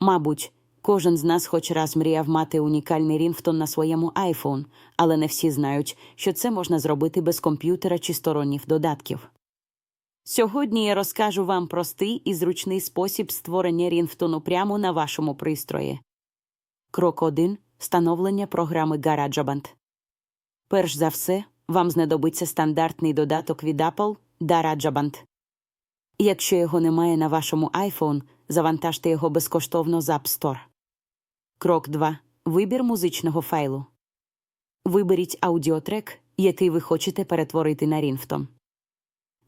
Мабуть, кожен з нас хоч раз мріяв мати унікальний рінгтон на своєму iPhone, але не всі знають, що це можна зробити без комп'ютера чи сторонніх додатків. Сьогодні я розкажу вам простий і зручний спосіб створення рінгтону прямо на вашому пристрої. Крок 1. Встановлення програми GarageBand. Перш за все, вам знадобиться стандартний додаток від Apple GarageBand. Якщо його немає на вашому iPhone, завантажте його безкоштовно з App Store. Крок 2. Вибір музичного файлу. Виберіть аудіотрек, який ви хочете перетворити на рінгтон.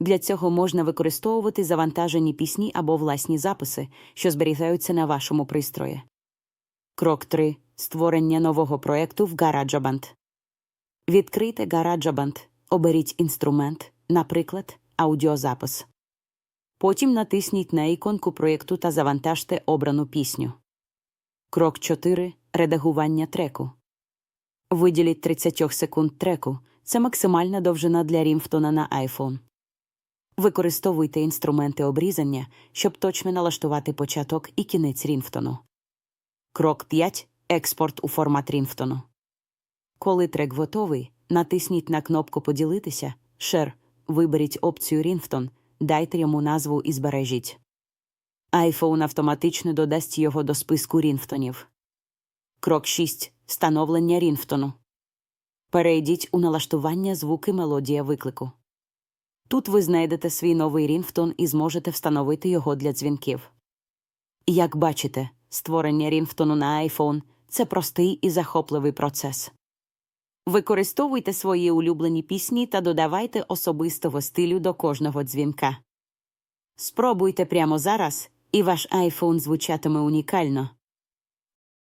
Для цього можна використовувати завантажені пісні або власні записи, що зберігаються на вашому пристрої. Крок 3. Створення нового проєкту в GarageBand. Відкрийте GarageBand, оберіть інструмент, наприклад, аудіозапис. Потім натисніть на іконку проєкту та завантажте обрану пісню. Крок 4. Редагування треку. Виділіть 30 секунд треку. Це максимальна довжина для рімфтона на iPhone. Використовуйте інструменти обрізання, щоб точно налаштувати початок і кінець рімфтону. Крок 5. Експорт у формат рімфтону. Коли трек готовий, натисніть на кнопку Поділитися, Share, виберіть опцію Рінгтон, дайте йому назву і збережіть. iPhone автоматично додасть його до списку рінгтонів. Крок 6. Встановлення рінгтону. Перейдіть у налаштування звуки мелодія виклику. Тут ви знайдете свій новий рінгтон і зможете встановити його для дзвінків. Як бачите, створення рінгтону на iPhone – це простий і захопливий процес. Використовуйте свої улюблені пісні та додавайте особистого стилю до кожного дзвінка. Спробуйте прямо зараз, і ваш iPhone звучатиме унікально.